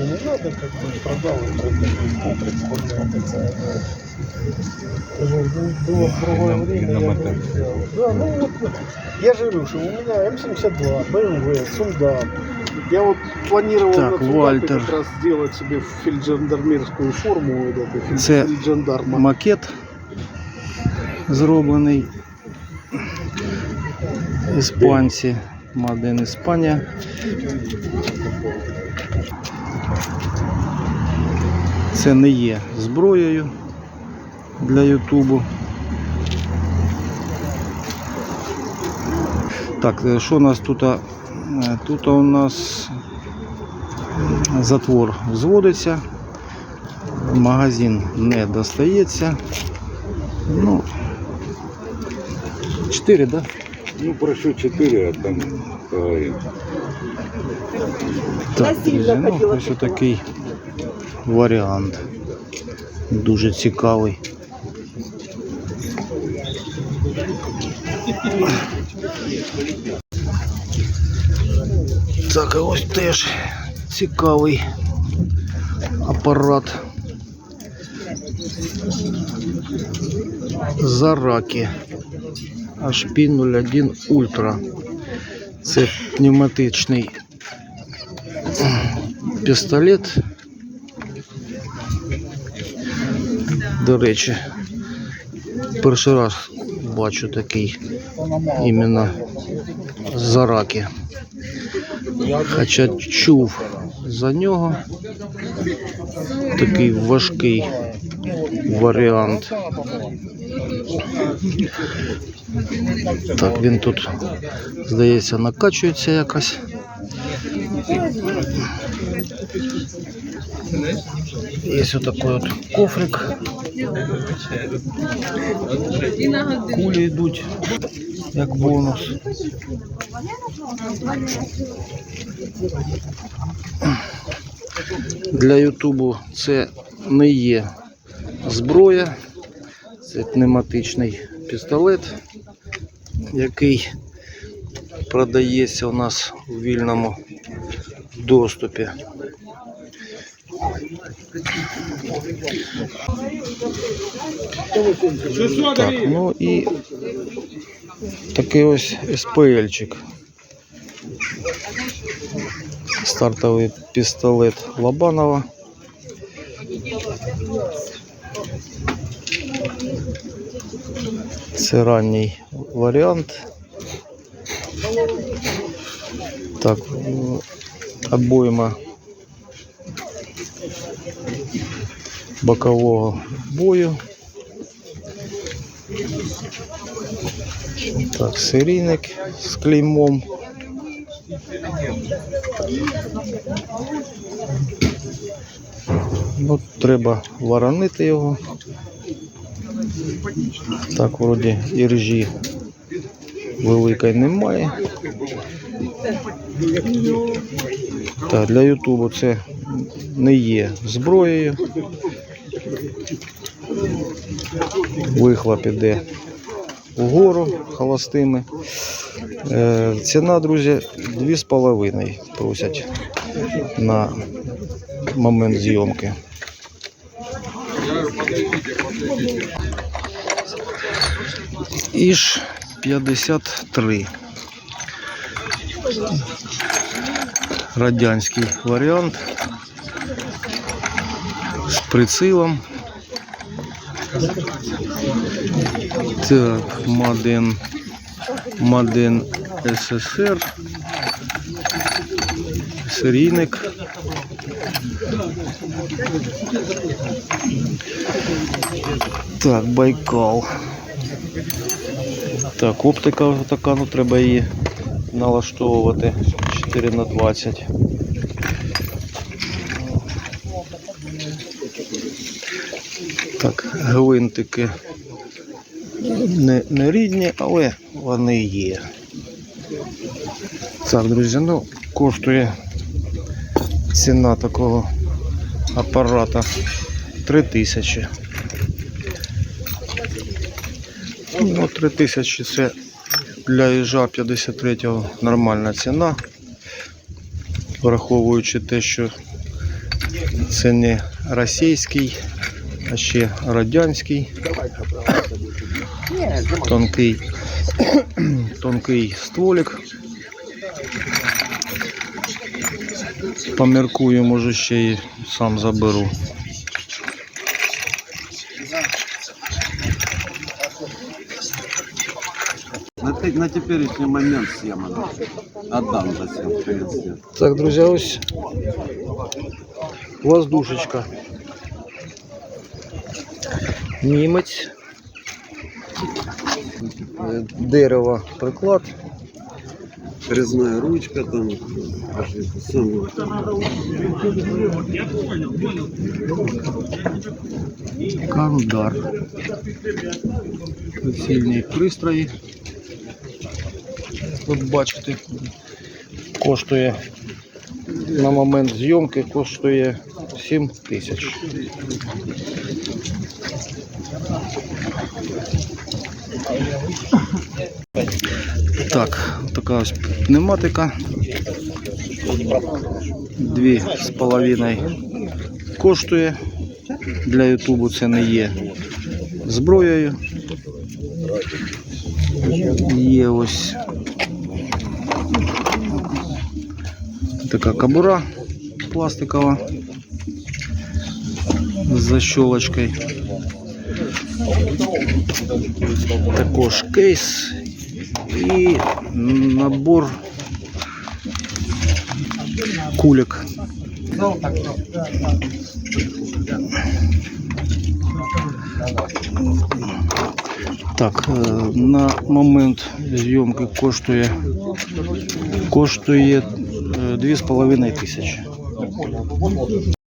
мне не надо, как бы продал и прикольно. Было в другое на- время, и на я бы мотор. взял. Да, ну вот, я же говорю, что у меня М72, BMW, Сундап. Я вот планировал Так, на Сундапе Вальтер. как раз сделать себе фельджандармерскую форму, вот эту, фель- Це фельджандарма. макет зроблений. Іспанці. Маден Іспанія. Це не є зброєю для Ютубу. Так, е, що у нас тут? Е, Тут у нас затвор зводиться. Магазин не достається. Ну, 4, да? Ну, прошу 4, а там поговорим. Так, друзі, ну, ось такий варіант. Дуже цікавий. Так, а ось теж цікавий апарат. Зараки. HP01 Ultra. Це пневматичний пістолет. До речі, перший раз бачу такий іменно зараки. Хоча чув за нього такий важкий варіант. Так, він тут, здається, накачується якось. Є ось такий от кофрик. Кулі йдуть як бонус. Для Ютубу це не є зброя, це пневматичний пістолет, який продається у нас у вільному доступі. Так, ну і такий ось СПЛчик. Стартовий пістолет Лобанова. Це ранній варіант. Так, м, обойма бокового бою. Так, серійник з клеймом. Ну, треба воронити його. Так, вроді іржі великої немає. Так, для Ютубу це не є зброєю. Вихлоп іде вгору холостими. Е, ціна, друзі, 2,5 просять на момент зйомки. Іж 53. Радянський варіант з прицілом. Так, Маден, Маден СССР. Серійник. Так, Байкал. Так, оптика така, ну треба її налаштовувати 4 на 20. Так, гвинтики не, не рідні, але вони є. Так, друзі, ну коштує ціна такого апарата 3000. Ну, 3000 це для їжа 53-го нормальна ціна, враховуючи те, що Це не російський, а ще радянський. Тонкий, тонкий стволик. Поміркую, може ще й сам заберу. На, те- на теперішній момент схема. Отдам за 7 30 Так, друзі, ось воздушечка. Німець. Е, Дерево приклад. Резная ручка там. аж это самое. Кандар. Прицільні пристрої. Тут бачите, коштує на момент зйомки коштує 7 тисяч. Так, така ось пневматика. Дві з половиною коштує. Для Ютубу це не є зброєю. Є ось така кабура пластикова з защолочкою. Також кейс і набор кулек. Так, е, на момент зйомки коштує коштує е, 2,5 тисячі.